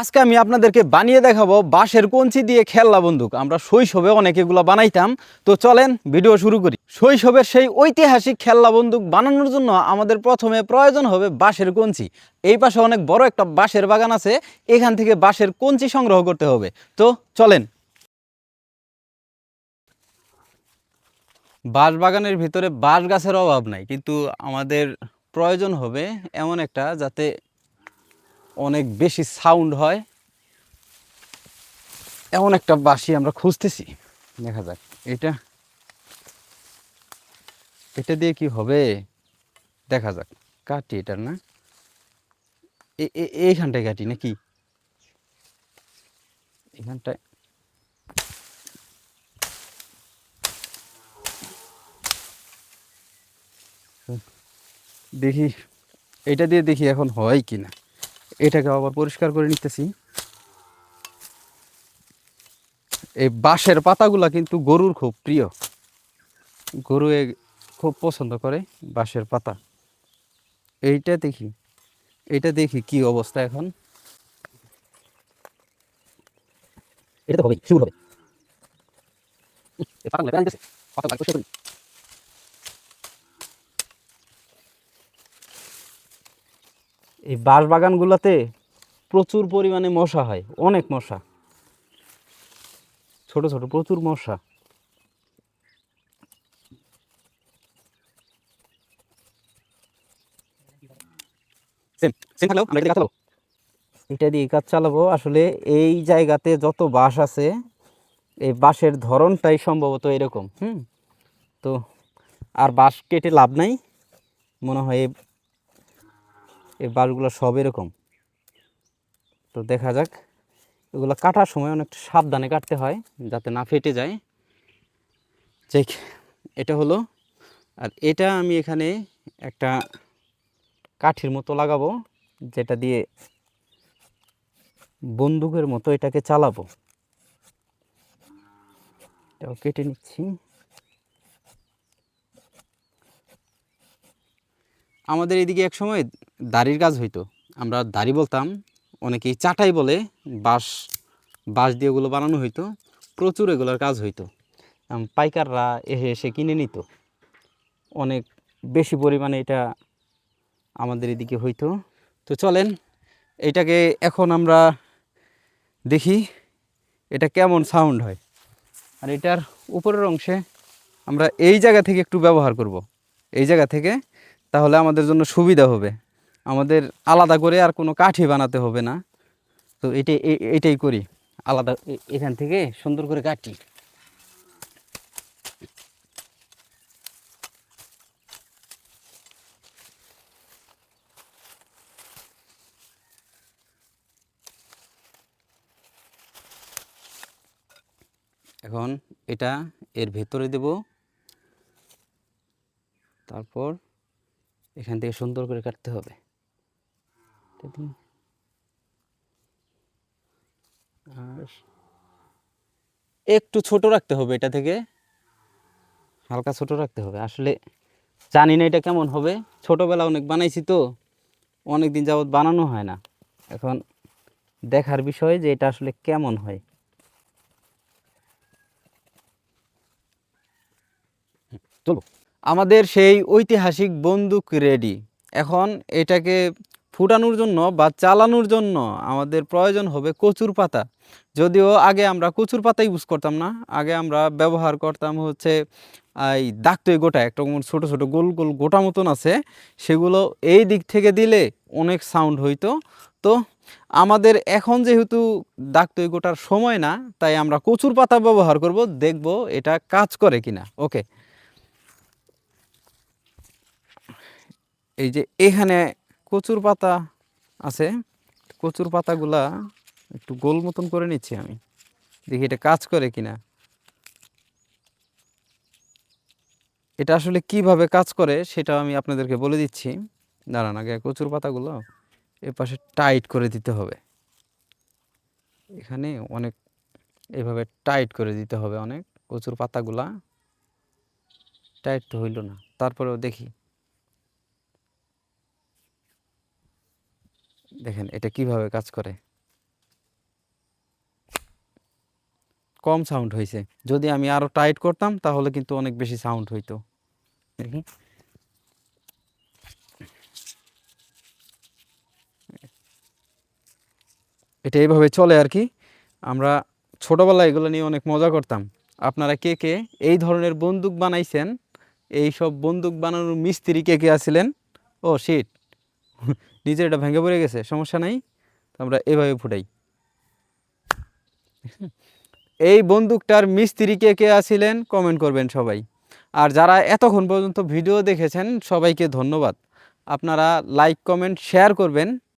আজকে আমি আপনাদেরকে বানিয়ে দেখাবো বাঁশের কঞ্চি দিয়ে খেলনা বন্দুক। আমরা শৈশবে অনেক এগুলো বানাইতাম। তো চলেন ভিডিও শুরু করি। শৈশবের সেই ঐতিহাসিক খেলনা বন্দুক বানানোর জন্য আমাদের প্রথমে প্রয়োজন হবে বাঁশের কঞ্চি। এই পাশে অনেক বড় একটা বাঁশের বাগান আছে। এখান থেকে বাঁশের কঞ্চি সংগ্রহ করতে হবে। তো চলেন। বাঁশ বাগানের ভিতরে বাঁশ গাছের অভাব নাই, কিন্তু আমাদের প্রয়োজন হবে এমন একটা যাতে অনেক বেশি সাউন্ড হয়। এমন একটা বাঁশি আমরা খুঁজতেছি। দেখা যাক, এটা এটা দিয়ে কি হবে? দেখা যাক, কাটি এটার না? এইখানটায় কাটি নাকি? এখানটায় দেখি, এটা দিয়ে দেখি এখন হয় কি না এটাকে আবার পরিষ্কার করে নিতেছি। এই বাঁশের পাতাগুলা কিন্তু গরুর খুব প্রিয়। গরু এ খুব পছন্দ করে বাঁশের পাতা। এইটা দেখি, এটা দেখি কি অবস্থা এখন। এটা তো হবেই, শুরু হবে। পাতা লাগবে করি এই বাঁশ বাগানগুলোতে প্রচুর পরিমাণে মশা হয় অনেক মশা। ছোট ছোট প্রচুর মশা। এটা দিয়ে কাজ চালাবো। আসলে এই জায়গাতে যত বাঁশ আছে এই বাঁশের ধরনটাই সম্ভবত এরকম হুম? তো আর বাঁশ কেটে লাভ নাই। মনে হয় এই- বাঁশগুলো সব এরকম। তো দেখা যাক, এগুলো কাটার সময় অনেক সাবধানে কাটতে হয়, যাতে না ফেটে যায়। ঠিক এটা হলো, আর এটা আমি এখানে একটা কাঠির মতো লাগাবো, যেটা দিয়ে বন্দুকের মতো এটাকে চালাবো। এটাও কেটে নিচ্ছি। আমাদের এদিকে এক সময় দাড়ির কাজ হইতো। আমরা দাড়ি বলতাম, অনেকেই চাটাই বলে বাঁশ বাঁশ দিয়ে ওগুলো বানানো হইতো। প্রচুর এগুলোর কাজ হইতো। পাইকাররা এসে এসে কিনে নিত। অনেক বেশি পরিমাণে এটা আমাদের এদিকে হইতো। তো চলেন, এটাকে এখন আমরা দেখি এটা কেমন সাউন্ড হয়। আর এটার উপরের অংশে আমরা এই জায়গা থেকে একটু ব্যবহার করব। এই জায়গা থেকে তাহলে আমাদের জন্য সুবিধা হবে। আমাদের আলাদা করে আর কোনো কাঠি বানাতে হবে না। তো এটাই এটাই করি। আলাদা এখান থেকে সুন্দর করে কাটি। এখন এটা এর ভেতরে দেব। তারপর এখান থেকে সুন্দর করে কাটতে হবে। আর একটু ছোট রাখতে হবে এটা থেকে। হালকা ছোট রাখতে হবে। আসলে জানি না এটা কেমন হবে। ছোটোবেলা অনেক বানাইছি তো অনেক দিন যাবৎ বানানো হয় না। এখন দেখার বিষয় যে এটা আসলে কেমন হয়। চলবো আমাদের সেই ঐতিহাসিক বন্দুক রেডি এখন এটাকে ফুটানোর জন্য বা চালানোর জন্য আমাদের প্রয়োজন হবে কচুর পাতা। যদিও আগে আমরা কচুর পাতা ইউজ করতাম না। আগে আমরা ব্যবহার করতাম হচ্ছে এই দাগতই গোটা, একটা ছোটো ছোটো গোল গোল গোটা মতন আছে। সেগুলো এই দিক থেকে দিলে অনেক সাউন্ড হইতো। তো আমাদের এখন যেহেতু দাগতই গোটার সময় না, তাই আমরা কচুর পাতা ব্যবহার করব, দেখব এটা কাজ করে কিনা। ওকে এই যে এখানে কচুর পাতা আছে, কচুর পাতাগুলা একটু গোল মতন করে নিচ্ছি আমি। দেখি এটা কাজ করে কিনা। এটা আসলে কীভাবে কাজ করে সেটা আমি আপনাদেরকে বলে দিচ্ছি। দাঁড়ান আগে কচুর পাতাগুলো এ পাশে টাইট করে দিতে হবে। এখানে অনেক এভাবে টাইট করে দিতে হবে অনেক। কচুর পাতাগুলা টাইট তো হইল না। তারপরেও দেখি। দেখেন, এটা কীভাবে কাজ করে? কম সাউন্ড হয়েছে যদি আমি আরও টাইট করতাম, তাহলে কিন্তু অনেক বেশি সাউন্ড হইতো। দেখি। এটা এইভাবে চলে আর কি। আমরা ছোটোবেলায় এগুলো নিয়ে অনেক মজা করতাম। আপনারা কে কে এই ধরনের বন্দুক বানাইছেন? এই সব বন্দুক বানানোর মিস্ত্রি কে কে আছিলেন? ও শিট নিজে এটা ভেঙে পড়ে গেছে, সমস্যা নাই, তো আমরা এভাবে ফুটাই। এই বন্দুকটার মিস্ত্রি কে কে আছিলেন কমেন্ট করবেন সবাই। আর যারা এতক্ষণ পর্যন্ত ভিডিও দেখেছেন, সবাইকে ধন্যবাদ। আপনারা লাইক কমেন্ট শেয়ার করবেন।